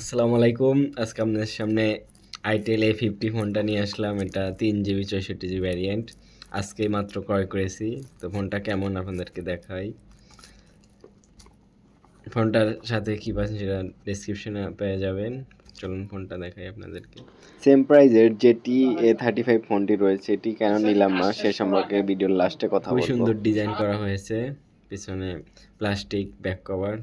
আসসালামু আলাইকুম। আজকে আপনাদের সামনে আইটেল এ ফিফটি ফোনটা নিয়ে আসলাম। এটা তিন জিবি চৌষট্টি জিবি ভ্যারিয়েন্ট আজকে মাত্র ক্রয় করেছি। তো ফোনটা কেমন আপনাদেরকে দেখাই? ফোনটার সাথে কী পাচ্ছেন সেটা ডিসক্রিপশনে পেয়ে যাবেন। চলুন ফোনটা দেখাই আপনাদেরকে। সেম প্রাইজের যেটি এ থার্টি ফাইভ ফোনটি রয়েছে এটি কেন নিলাম না সে সম্পর্কে ভিডিওর লাস্টে কথা বলব। সুন্দর ডিজাইন করা হয়েছে। পিছনে plastic back cover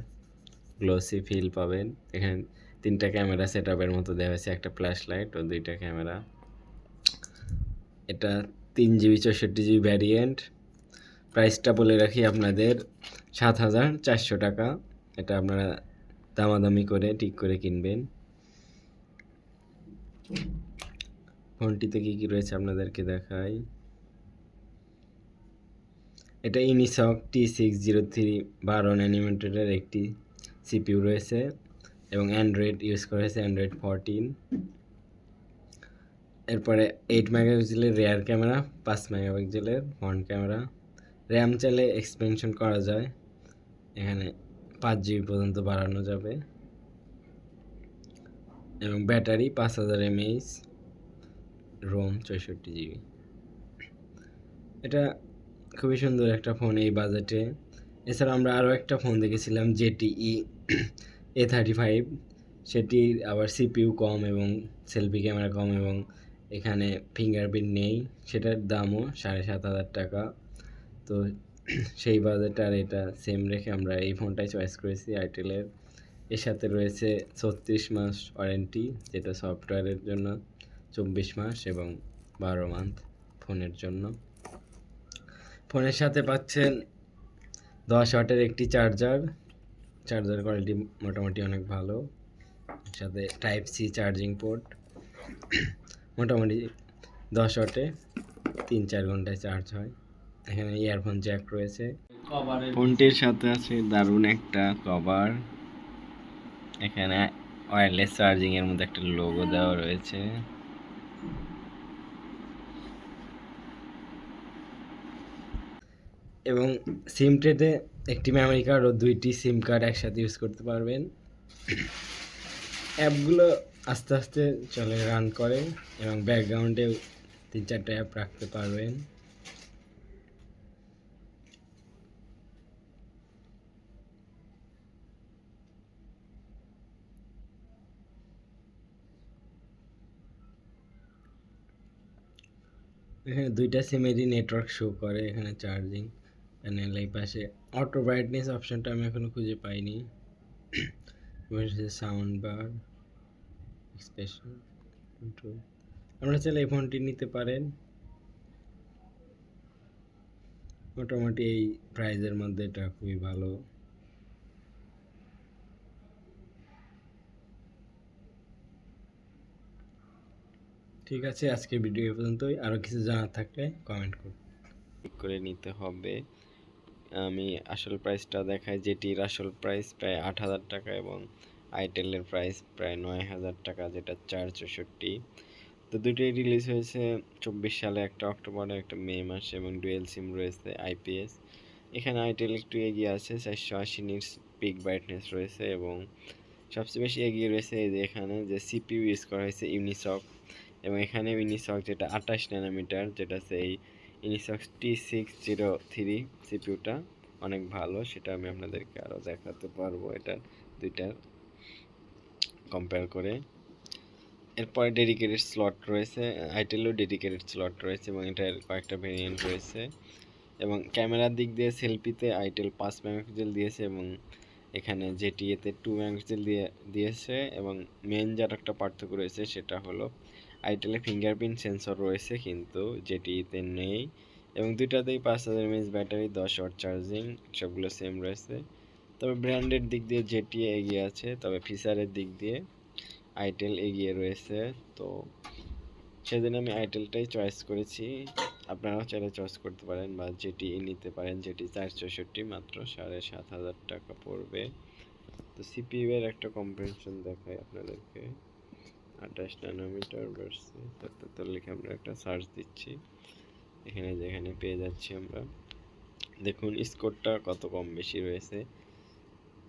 glossy feel পাবেন। এখানে তিনটা ক্যামেরা সেট আপের মতো দেওয়া হয়েছে, একটা ফ্ল্যাশ লাইট ও দুইটা ক্যামেরা। এটা তিন জিবি চৌষট্টি জিবি ভ্যারিয়েন্ট প্রাইসটা বলে রাখি আপনাদের সাত হাজার চারশো টাকা। এটা আপনারা দামাদামি করে, ঠিক করে কিনবেন। ফোনটিতে কী কী রয়েছে আপনাদেরকে দেখাই? এটা Unisoc T six zero three বারো ন্যানিমিটারের একটি সিপিইউ রয়েছে। এবং অ্যান্ড্রয়েড ইউজ করা হয়েছে অ্যান্ড্রয়েড ফোরটিন এরপরে এইট মেগাপিক্সেলের রেয়ার ক্যামেরা পাঁচ মেগাপিক্সেলের ফ্রন্ট ক্যামেরা র্যাম চাইলে এক্সপেনশন করা যায়। এখানে পাঁচ জিবি পর্যন্ত বাড়ানো যাবে। এবং ব্যাটারি পাঁচ হাজার এমএইচ রোম চৌষট্টি জিবি এটা খুবই সুন্দর একটা ফোন এই বাজেটে এছাড়া আমরা আরও একটা ফোন দেখেছিলাম জেটিই এ থার্টি ফাইভ সেটির আবার সিপিইউ কম এবং সেলফি ক্যামেরা কম এবং এখানে ফিঙ্গারপ্রিন্ট নেই, সেটার দামও সাড়ে সাত হাজার টাকা। তো সেই বাজেট আর এটা সেম রেখে আমরা এই ফোনটাই চয়েস করেছি আইটেলের এর সাথে রয়েছে ছত্রিশ মাস ওয়ারেন্টি যেটা সফটওয়্যারের জন্য চব্বিশ মাস এবং বারো মান্থ ফোনের জন্য। ফোনের সাথে পাচ্ছেন দশ ওয়াটের একটি চার্জার চার্জার কোয়ালিটি মোটামুটি অনেক ভালো। এর সাথে টাইপ সি চার্জিং পোর্ট। মোটামুটি দশ ওয়াটে তিন চার ঘন্টায় চার্জ হয়। এখানে ইয়ারফোন জ্যাক রয়েছে। ফোনটির সাথে আছে দারুণ একটা কভার। এখানে ওয়্যারলেস চার্জিং এর মধ্যে একটা লোগো দেওয়া রয়েছে। এবং সিম ট্রেতে একটি মেমোরি কার্ড ও দুইটি সিম কার্ড একসাথে ইউজ করতে পারবেন। অ্যাপগুলো আস্তে আস্তে চলে রান করে এবং ব্যাকগ্রাউন্ডেও তিন চারটে অ্যাপ রাখতে পারবেন। এখানে দুইটা সিমেরই নেটওয়ার্ক শো করে, এখানে চার্জিং প্যানেল পাশে অটো ব্রাইটনেস অপশনটা আমি এখনও খুঁজে পাইনি। সাউন্ড বার এক্সপ্রেশন কন্ট্রোল আমরা চাইলে এই ফোনটি নিতে পারেন। মোটামুটি এই প্রাইজের মধ্যে এটা খুবই ভালো। ঠিক আছে আজকে ভিডিও পর্যন্তই। আরও কিছু জানার থাকলে কমেন্ট করুন। করে নিতে হবে। আমি আসল প্রাইসটা দেখাই, যেটির আসল প্রাইস প্রায় আট হাজার টাকা এবং আইটেলের প্রাইস প্রায় নয় হাজার টাকা, যেটা চার চৌষট্টি। তো দুটোই রিলিজ হয়েছে চব্বিশ সালে, একটা অক্টোবরে, একটা মে মাসে এবং ডুয়েল সিম রয়েছে আইপিএস এখানে আইটেল একটু এগিয়ে আছে, চারশো আশি নিটস পিক ব্রাইটনেস রয়েছে এবং সবচেয়ে বেশি এগিয়ে রয়েছে এই যে এখানে যে সিপিইউ ইউজ করা হয়েছে ইউনিসক এবং এখানে ইউনিসক যেটা আঠাশ ন্যানোমিটার যেটা সেই Unisoc T six zero three সিপিউটা অনেক ভালো, সেটা আমি আপনাদেরকে আরও দেখাতে পারব এটা দুইটার কম্পেয়ার করে। এরপরে ডেডিকেটেড স্লট রয়েছে, আইটেলও ডেডিকেটেড স্লট রয়েছে এবং এটার কয়েকটা ভেরিয়েন্ট রয়েছে এবং ক্যামেরার দিক দিয়ে সেলফিতে আইটেল পাঁচ মেগাপিক্সেল দিয়েছে এবং এখানে জেটিএতে টু মেগাপিক্সেল দিয়ে, দিয়েছে এবং মেন যার একটা পার্থক্য রয়েছে সেটা হলো আইটেলে ফিঙ্গারপ্রিন্ট সেন্সর রয়েছে কিন্তু, যেটিতে নেই। এবং দুইটাতেই পাঁচ হাজার এমএএইচ ব্যাটারি দশ ওয়াট চার্জিং সবগুলো সেম রয়েছে। তবে ব্র্যান্ডের দিক দিয়ে যেটি এগিয়ে আছে, তবে ফিচারের দিক দিয়ে আইটেল এগিয়ে রয়েছে। তো সেদিন আমি আইটেলটাই চয়েস করেছি। আপনারাও চাইলে চয়েস করতে পারেন বা যেটি নিতে পারেন, যেটি চার চৌষট্টি মাত্র সাড়ে সাত হাজার টাকা পড়বে। তো সিপিইউ এর একটা কম্পারিজন দেখাই আপনাদেরকে। আঠাশ ন্যানোমিটার ভার্সে তার লিখে আমরা একটা সার্চ দিচ্ছি। এখানে যেখানে পেয়ে যাচ্ছি আমরা। দেখুন স্কোরটা কত কম বেশি রয়েছে।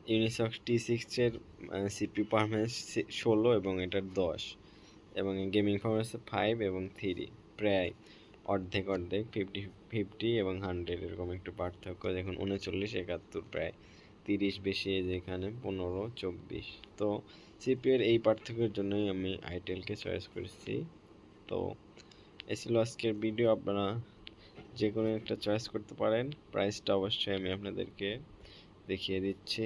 ইউনিসক্স টি সিক্সের সিপি পারফরমেন্স ষোলো এবং এটার দশ। এবং গেমিং পারফরমেন্স ফাইভ এবং থ্রি প্রায় অর্ধেক অর্ধেক ফিফটি ফিফটি এবং হান্ড্রেড এরকম একটু পার্থক্য। দেখুন, উনচল্লিশ, একাত্তর প্রায়। তিরিশ, বেশি, এই যে এখানে পনেরো, চব্বিশ। তো সিপিএর এই পার্থক্যের জন্যই আমি আইটেলকে চয়েস করেছি। তো এ ছিল আজকের ভিডিও আপনারা যে কোনো একটা চয়েস করতে পারেন। প্রাইসটা অবশ্যই আমি আপনাদেরকে দেখিয়ে দিচ্ছি।